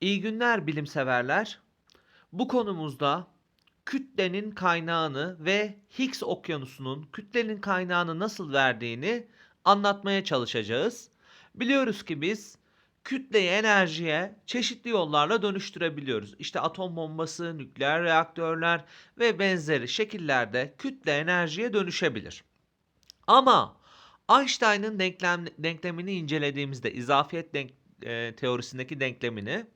İyi günler bilimseverler. Bu konumuzda kütlenin kaynağını ve Higgs okyanusunun kütlenin kaynağını nasıl verdiğini anlatmaya çalışacağız. Biliyoruz ki biz kütleyi enerjiye çeşitli yollarla dönüştürebiliyoruz. İşte atom bombası, nükleer reaktörler ve benzeri şekillerde kütle enerjiye dönüşebilir. Ama Einstein'ın denklem, denklemini incelediğimizde izafiyet denk, e, teorisindeki denklemini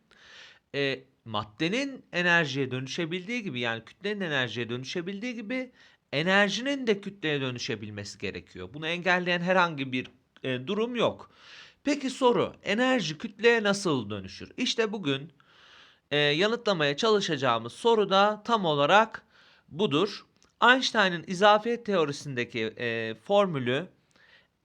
e, maddenin enerjiye dönüşebildiği gibi yani kütlenin enerjiye dönüşebildiği gibi enerjinin de kütleye dönüşebilmesi gerekiyor. Bunu engelleyen herhangi bir e, durum yok. Peki soru enerji kütleye nasıl dönüşür? İşte bugün e, yanıtlamaya çalışacağımız soru da tam olarak budur. Einstein'ın izafiyet teorisindeki e, formülü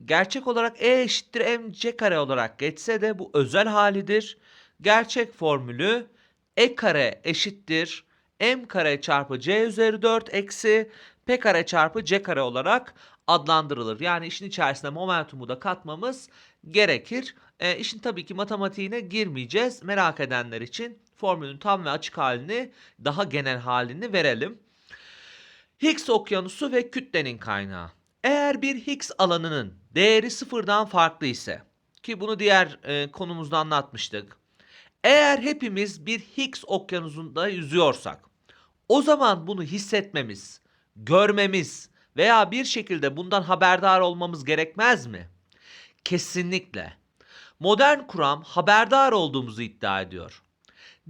gerçek olarak E eşittir mc kare olarak geçse de bu özel halidir. Gerçek formülü E kare eşittir m kare çarpı c üzeri 4 eksi p kare çarpı c kare olarak adlandırılır. Yani işin içerisine momentumu da katmamız gerekir. E, işin tabii ki matematiğine girmeyeceğiz. Merak edenler için formülün tam ve açık halini daha genel halini verelim. Higgs okyanusu ve kütlenin kaynağı. Eğer bir Higgs alanının değeri sıfırdan farklı ise ki bunu diğer e, konumuzda anlatmıştık. Eğer hepimiz bir Higgs okyanusunda yüzüyorsak o zaman bunu hissetmemiz, görmemiz veya bir şekilde bundan haberdar olmamız gerekmez mi? Kesinlikle. Modern kuram haberdar olduğumuzu iddia ediyor.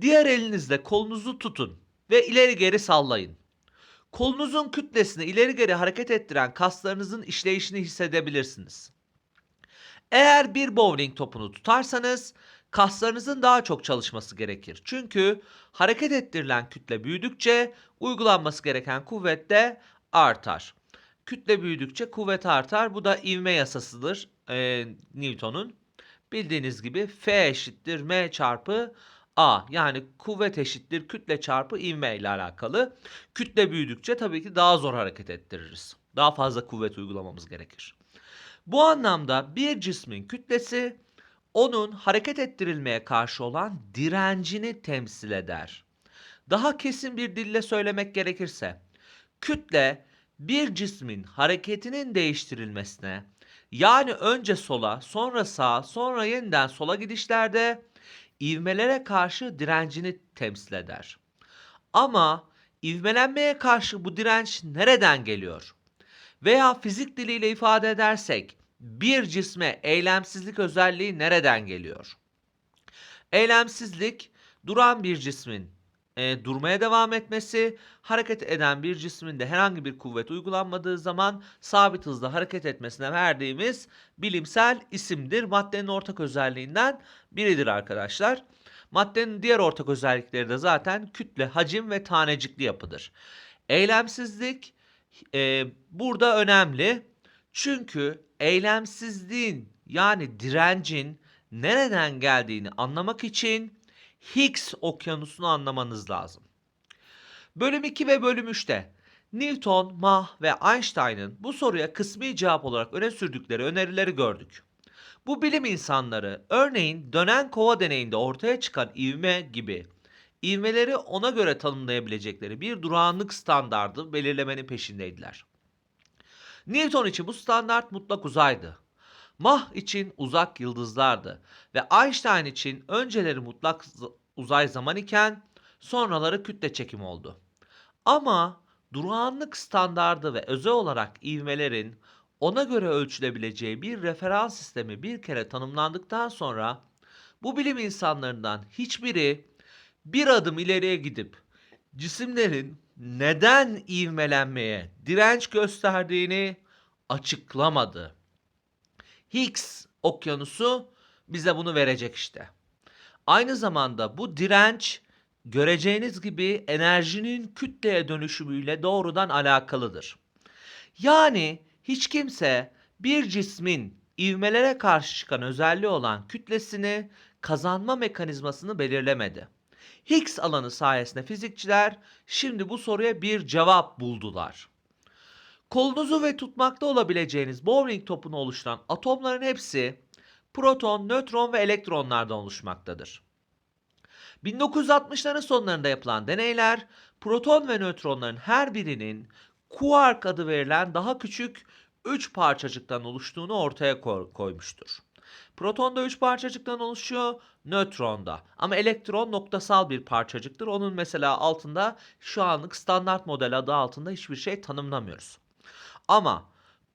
Diğer elinizle kolunuzu tutun ve ileri geri sallayın. Kolunuzun kütlesini ileri geri hareket ettiren kaslarınızın işleyişini hissedebilirsiniz. Eğer bir bowling topunu tutarsanız kaslarınızın daha çok çalışması gerekir. Çünkü hareket ettirilen kütle büyüdükçe uygulanması gereken kuvvet de artar. Kütle büyüdükçe kuvvet artar. Bu da ivme yasasıdır e, Newton'un. Bildiğiniz gibi F eşittir M çarpı A. Yani kuvvet eşittir kütle çarpı ivme ile alakalı. Kütle büyüdükçe tabii ki daha zor hareket ettiririz. Daha fazla kuvvet uygulamamız gerekir. Bu anlamda bir cismin kütlesi onun hareket ettirilmeye karşı olan direncini temsil eder. Daha kesin bir dille söylemek gerekirse, kütle bir cismin hareketinin değiştirilmesine, yani önce sola, sonra sağa, sonra yeniden sola gidişlerde ivmelere karşı direncini temsil eder. Ama ivmelenmeye karşı bu direnç nereden geliyor? Veya fizik diliyle ifade edersek bir cisme eylemsizlik özelliği nereden geliyor? Eylemsizlik duran bir cismin e, durmaya devam etmesi, hareket eden bir cismin de herhangi bir kuvvet uygulanmadığı zaman sabit hızla hareket etmesine verdiğimiz bilimsel isimdir. Maddenin ortak özelliğinden biridir arkadaşlar. Maddenin diğer ortak özellikleri de zaten kütle, hacim ve tanecikli yapıdır. Eylemsizlik e, burada önemli. Çünkü eylemsizliğin yani direncin nereden geldiğini anlamak için Higgs okyanusunu anlamanız lazım. Bölüm 2 ve bölüm 3'te Newton, Mach ve Einstein'ın bu soruya kısmi cevap olarak öne sürdükleri önerileri gördük. Bu bilim insanları örneğin dönen kova deneyinde ortaya çıkan ivme gibi ivmeleri ona göre tanımlayabilecekleri bir durağanlık standardı belirlemenin peşindeydiler. Newton için bu standart mutlak uzaydı. Mach için uzak yıldızlardı ve Einstein için önceleri mutlak uzay zaman iken sonraları kütle çekim oldu. Ama durağanlık standardı ve özel olarak ivmelerin ona göre ölçülebileceği bir referans sistemi bir kere tanımlandıktan sonra bu bilim insanlarından hiçbiri bir adım ileriye gidip cisimlerin neden ivmelenmeye direnç gösterdiğini açıklamadı. Higgs okyanusu bize bunu verecek işte. Aynı zamanda bu direnç göreceğiniz gibi enerjinin kütleye dönüşümüyle doğrudan alakalıdır. Yani hiç kimse bir cismin ivmelere karşı çıkan özelliği olan kütlesini kazanma mekanizmasını belirlemedi. Higgs alanı sayesinde fizikçiler şimdi bu soruya bir cevap buldular. Kolunuzu ve tutmakta olabileceğiniz bowling topunu oluşturan atomların hepsi proton, nötron ve elektronlardan oluşmaktadır. 1960'ların sonlarında yapılan deneyler proton ve nötronların her birinin kuark adı verilen daha küçük 3 parçacıktan oluştuğunu ortaya koy- koymuştur. Proton da 3 parçacıktan oluşuyor, nötron da. Ama elektron noktasal bir parçacıktır. Onun mesela altında şu anlık standart model adı altında hiçbir şey tanımlamıyoruz. Ama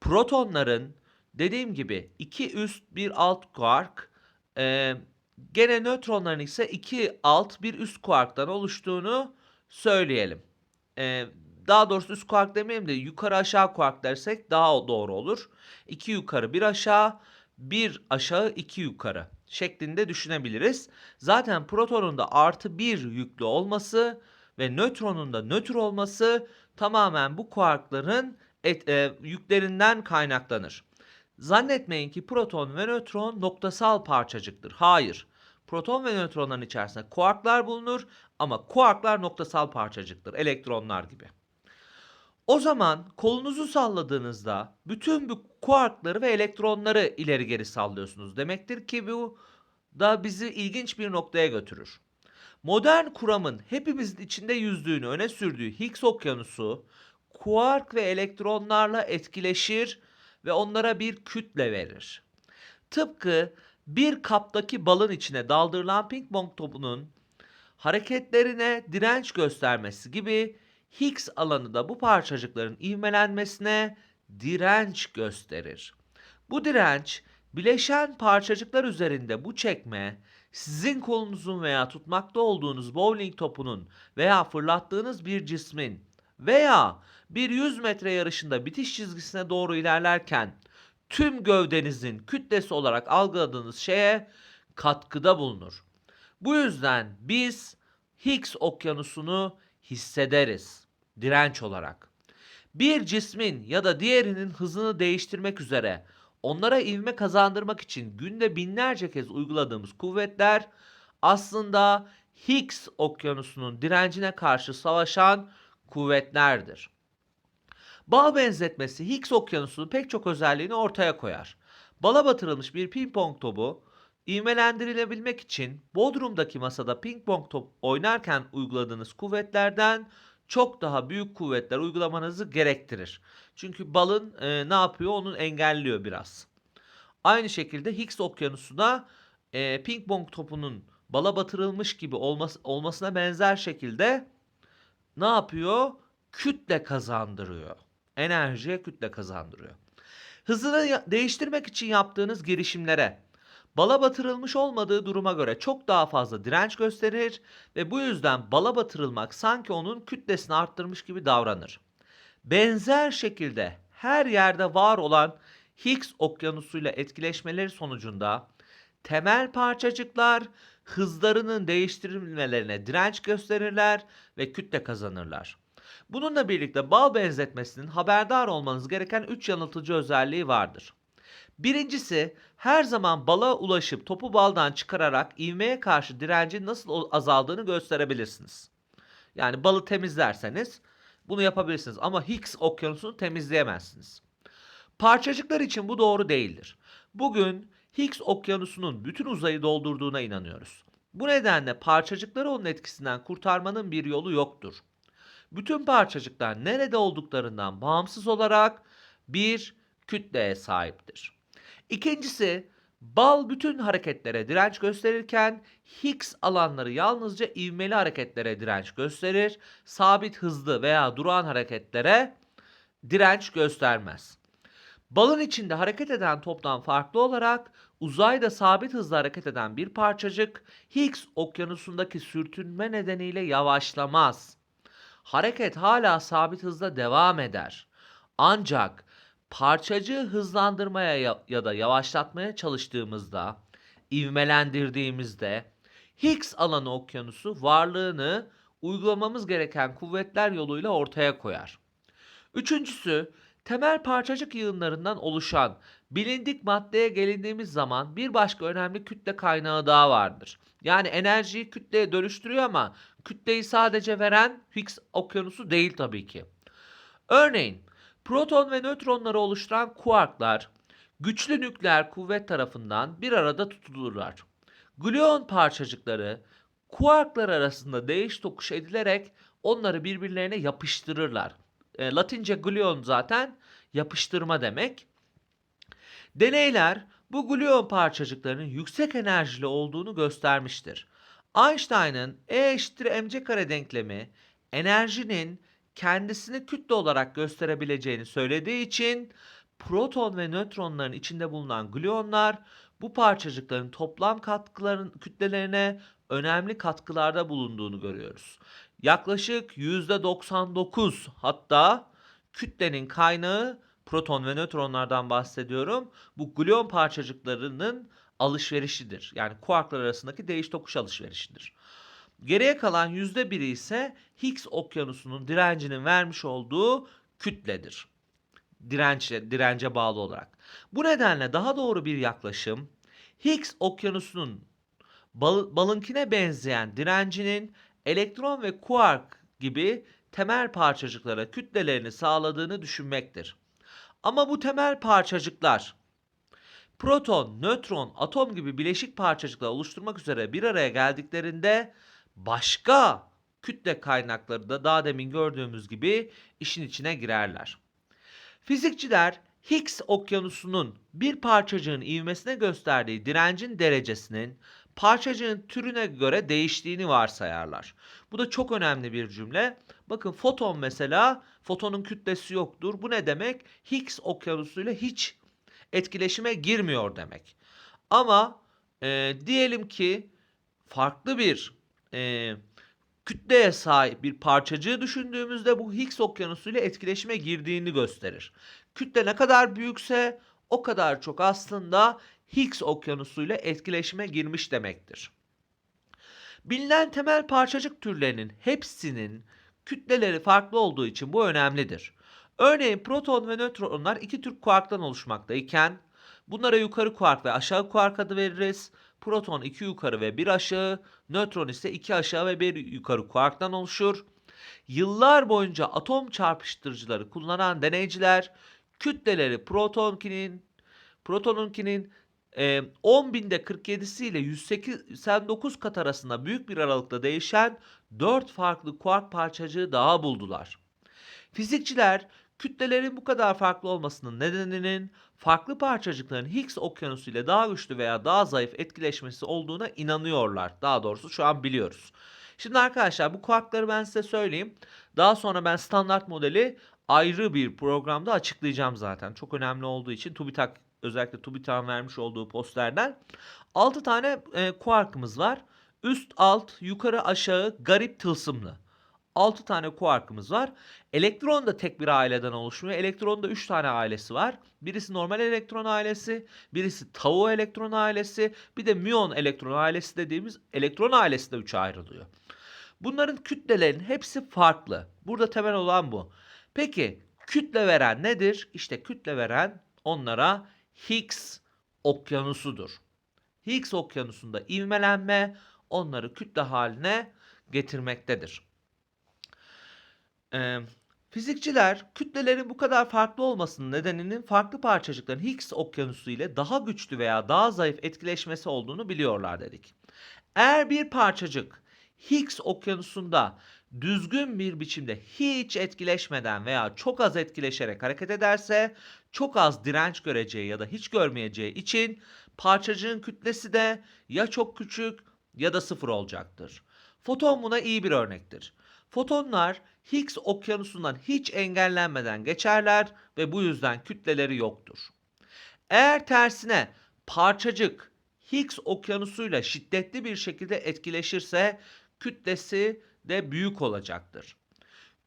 protonların dediğim gibi 2 üst bir alt kuark, e, gene nötronların ise 2 alt bir üst kuarktan oluştuğunu söyleyelim. E, daha doğrusu üst kuark demeyelim de yukarı aşağı kuark dersek daha doğru olur. 2 yukarı bir aşağı, bir aşağı iki yukarı şeklinde düşünebiliriz. Zaten protonun da artı bir yüklü olması ve nötronun da nötr olması tamamen bu kuarkların et- e, yüklerinden kaynaklanır. Zannetmeyin ki proton ve nötron noktasal parçacıktır. Hayır. Proton ve nötronların içerisinde kuarklar bulunur ama kuarklar noktasal parçacıktır. Elektronlar gibi. O zaman kolunuzu salladığınızda bütün bu kuarkları ve elektronları ileri geri sallıyorsunuz. Demektir ki bu da bizi ilginç bir noktaya götürür. Modern kuramın hepimizin içinde yüzdüğünü öne sürdüğü Higgs okyanusu kuark ve elektronlarla etkileşir ve onlara bir kütle verir. Tıpkı bir kaptaki balın içine daldırılan ping pong topunun hareketlerine direnç göstermesi gibi Higgs alanı da bu parçacıkların ivmelenmesine direnç gösterir. Bu direnç bileşen parçacıklar üzerinde bu çekme sizin kolunuzun veya tutmakta olduğunuz bowling topunun veya fırlattığınız bir cismin veya bir 100 metre yarışında bitiş çizgisine doğru ilerlerken tüm gövdenizin kütlesi olarak algıladığınız şeye katkıda bulunur. Bu yüzden biz Higgs okyanusunu hissederiz direnç olarak. Bir cismin ya da diğerinin hızını değiştirmek üzere onlara ivme kazandırmak için günde binlerce kez uyguladığımız kuvvetler aslında Higgs okyanusunun direncine karşı savaşan kuvvetlerdir. Bağ benzetmesi Higgs okyanusunun pek çok özelliğini ortaya koyar. Bala batırılmış bir ping pong topu ivmelendirilebilmek için Bodrum'daki masada ping pong top oynarken uyguladığınız kuvvetlerden çok daha büyük kuvvetler uygulamanızı gerektirir. Çünkü balın e, ne yapıyor? Onu engelliyor biraz. Aynı şekilde Higgs okyanusu da e, ping pong topunun bala batırılmış gibi olması, olmasına benzer şekilde ne yapıyor? Kütle kazandırıyor. Enerjiye kütle kazandırıyor. Hızını değiştirmek için yaptığınız girişimlere bala batırılmış olmadığı duruma göre çok daha fazla direnç gösterir ve bu yüzden bala batırılmak sanki onun kütlesini arttırmış gibi davranır. Benzer şekilde her yerde var olan Higgs okyanusuyla etkileşmeleri sonucunda temel parçacıklar hızlarının değiştirilmelerine direnç gösterirler ve kütle kazanırlar. Bununla birlikte bal benzetmesinin haberdar olmanız gereken 3 yanıltıcı özelliği vardır. Birincisi her zaman bala ulaşıp topu baldan çıkararak ivmeye karşı direncin nasıl azaldığını gösterebilirsiniz. Yani balı temizlerseniz bunu yapabilirsiniz ama Higgs okyanusunu temizleyemezsiniz. Parçacıklar için bu doğru değildir. Bugün Higgs okyanusunun bütün uzayı doldurduğuna inanıyoruz. Bu nedenle parçacıkları onun etkisinden kurtarmanın bir yolu yoktur. Bütün parçacıklar nerede olduklarından bağımsız olarak bir kütleye sahiptir. İkincisi, bal bütün hareketlere direnç gösterirken Higgs alanları yalnızca ivmeli hareketlere direnç gösterir, sabit hızlı veya durağan hareketlere direnç göstermez. Balın içinde hareket eden toptan farklı olarak uzayda sabit hızla hareket eden bir parçacık Higgs okyanusundaki sürtünme nedeniyle yavaşlamaz. Hareket hala sabit hızla devam eder. Ancak parçacığı hızlandırmaya ya, ya da yavaşlatmaya çalıştığımızda, ivmelendirdiğimizde Higgs alanı okyanusu varlığını uygulamamız gereken kuvvetler yoluyla ortaya koyar. Üçüncüsü, temel parçacık yığınlarından oluşan bilindik maddeye gelindiğimiz zaman bir başka önemli kütle kaynağı daha vardır. Yani enerjiyi kütleye dönüştürüyor ama kütleyi sadece veren Higgs okyanusu değil tabii ki. Örneğin proton ve nötronları oluşturan kuarklar güçlü nükleer kuvvet tarafından bir arada tutulurlar. Gluon parçacıkları Kuarklar arasında değiş tokuş edilerek onları birbirlerine yapıştırırlar. E, Latince gluon zaten yapıştırma demek. Deneyler bu gluon parçacıklarının yüksek enerjili olduğunu göstermiştir. Einstein'ın E eşittir mc kare denklemi enerjinin kendisini kütle olarak gösterebileceğini söylediği için proton ve nötronların içinde bulunan gluonlar bu parçacıkların toplam katkıların kütlelerine önemli katkılarda bulunduğunu görüyoruz. Yaklaşık %99 hatta kütlenin kaynağı proton ve nötronlardan bahsediyorum. Bu gluon parçacıklarının alışverişidir. Yani kuarklar arasındaki değiş tokuş alışverişidir. Geriye kalan %1'i ise Higgs okyanusunun direncinin vermiş olduğu kütledir. Dirençle, dirence bağlı olarak. Bu nedenle daha doğru bir yaklaşım Higgs okyanusunun bal, balınkine benzeyen direncinin elektron ve kuark gibi temel parçacıklara kütlelerini sağladığını düşünmektir. Ama bu temel parçacıklar proton, nötron, atom gibi bileşik parçacıklar oluşturmak üzere bir araya geldiklerinde başka kütle kaynakları da daha demin gördüğümüz gibi işin içine girerler. Fizikçiler Higgs okyanusunun bir parçacığın ivmesine gösterdiği direncin derecesinin parçacığın türüne göre değiştiğini varsayarlar. Bu da çok önemli bir cümle. Bakın foton mesela fotonun kütlesi yoktur. Bu ne demek? Higgs okyanusuyla hiç etkileşime girmiyor demek. Ama e, diyelim ki farklı bir e, kütleye sahip bir parçacığı düşündüğümüzde bu Higgs okyanusuyla etkileşime girdiğini gösterir. Kütle ne kadar büyükse o kadar çok aslında Higgs okyanusuyla etkileşime girmiş demektir. Bilinen temel parçacık türlerinin hepsinin kütleleri farklı olduğu için bu önemlidir. Örneğin proton ve nötronlar iki tür kuarktan oluşmaktayken bunlara yukarı kuark ve aşağı kuark adı veririz. Proton iki yukarı ve bir aşağı, nötron ise iki aşağı ve bir yukarı kuarktan oluşur. Yıllar boyunca atom çarpıştırıcıları kullanan deneyciler kütleleri protonkinin protonunkinin e, 10 binde 47'si ile 189 kat arasında büyük bir aralıkta değişen 4 farklı kuark parçacığı daha buldular. Fizikçiler kütlelerin bu kadar farklı olmasının nedeninin farklı parçacıkların Higgs okyanusu ile daha güçlü veya daha zayıf etkileşmesi olduğuna inanıyorlar. Daha doğrusu şu an biliyoruz. Şimdi arkadaşlar bu kuarkları ben size söyleyeyim. Daha sonra ben standart modeli ayrı bir programda açıklayacağım zaten. Çok önemli olduğu için TÜBİTAK özellikle TÜBİTAK'ın vermiş olduğu posterden 6 tane e, kuarkımız var. Üst, alt, yukarı, aşağı, garip, tılsımlı. 6 tane kuarkımız var. Elektron da tek bir aileden oluşmuyor. Elektronda 3 tane ailesi var. Birisi normal elektron ailesi, birisi tau elektron ailesi, bir de müon elektron ailesi dediğimiz elektron ailesi de 3'e ayrılıyor. Bunların kütlelerin hepsi farklı. Burada temel olan bu. Peki kütle veren nedir? İşte kütle veren onlara Higgs okyanusudur. Higgs okyanusunda ivmelenme onları kütle haline getirmektedir. Ee, fizikçiler kütlelerin bu kadar farklı olmasının nedeninin farklı parçacıkların Higgs okyanusu ile daha güçlü veya daha zayıf etkileşmesi olduğunu biliyorlar dedik. Eğer bir parçacık Higgs okyanusunda düzgün bir biçimde hiç etkileşmeden veya çok az etkileşerek hareket ederse çok az direnç göreceği ya da hiç görmeyeceği için parçacığın kütlesi de ya çok küçük ya da sıfır olacaktır. Foton buna iyi bir örnektir. Fotonlar Higgs okyanusundan hiç engellenmeden geçerler ve bu yüzden kütleleri yoktur. Eğer tersine parçacık Higgs okyanusuyla şiddetli bir şekilde etkileşirse kütlesi de büyük olacaktır.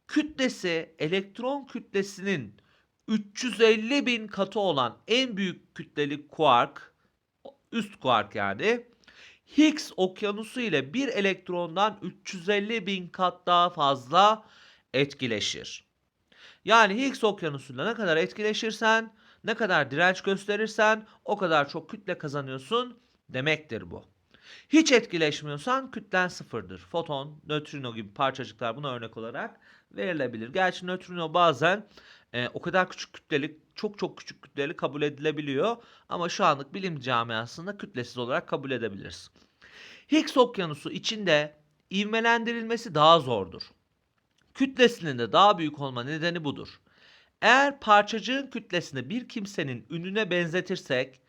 Kütlesi elektron kütlesinin 350 bin katı olan en büyük kütleli kuark, üst kuark yani, Higgs okyanusu ile bir elektrondan 350 bin kat daha fazla etkileşir. Yani Higgs okyanusuyla ne kadar etkileşirsen, ne kadar direnç gösterirsen o kadar çok kütle kazanıyorsun demektir bu. Hiç etkileşmiyorsan kütlen sıfırdır. Foton, nötrino gibi parçacıklar buna örnek olarak verilebilir. Gerçi nötrino bazen e, o kadar küçük kütleli, çok çok küçük kütleli kabul edilebiliyor. Ama şu anlık bilim camiasında kütlesiz olarak kabul edebiliriz. Higgs okyanusu içinde ivmelendirilmesi daha zordur. Kütlesinin de daha büyük olma nedeni budur. Eğer parçacığın kütlesini bir kimsenin ününe benzetirsek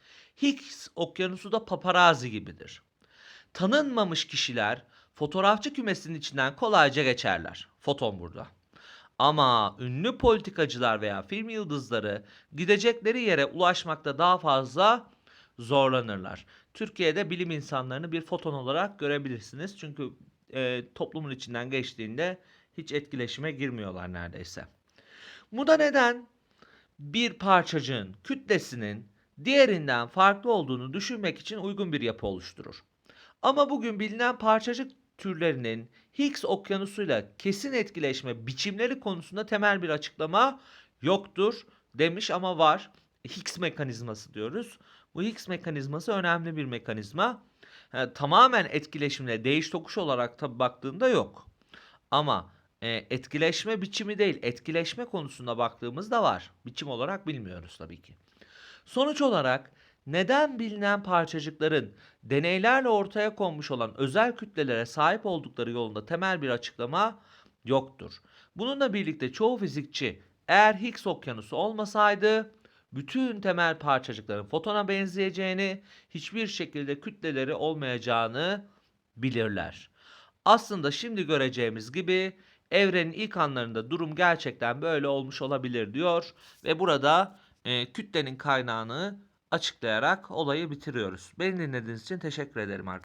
Higgs okyanusu da paparazzi gibidir. Tanınmamış kişiler fotoğrafçı kümesinin içinden kolayca geçerler. Foton burada. Ama ünlü politikacılar veya film yıldızları gidecekleri yere ulaşmakta daha fazla zorlanırlar. Türkiye'de bilim insanlarını bir foton olarak görebilirsiniz. Çünkü e, toplumun içinden geçtiğinde hiç etkileşime girmiyorlar neredeyse. Bu da neden bir parçacığın kütlesinin diğerinden farklı olduğunu düşünmek için uygun bir yapı oluşturur. Ama bugün bilinen parçacık türlerinin Higgs okyanusuyla kesin etkileşme biçimleri konusunda temel bir açıklama yoktur demiş ama var. Higgs mekanizması diyoruz. Bu Higgs mekanizması önemli bir mekanizma. Ha, tamamen etkileşimle değiş tokuş olarak tabi baktığında yok. Ama e, etkileşme biçimi değil, etkileşme konusunda baktığımızda var. Biçim olarak bilmiyoruz tabii ki. Sonuç olarak neden bilinen parçacıkların deneylerle ortaya konmuş olan özel kütlelere sahip oldukları yolunda temel bir açıklama yoktur. Bununla birlikte çoğu fizikçi eğer Higgs okyanusu olmasaydı bütün temel parçacıkların fotona benzeyeceğini, hiçbir şekilde kütleleri olmayacağını bilirler. Aslında şimdi göreceğimiz gibi evrenin ilk anlarında durum gerçekten böyle olmuş olabilir diyor ve burada e, kütlenin kaynağını açıklayarak olayı bitiriyoruz. Beni dinlediğiniz için teşekkür ederim arkadaşlar.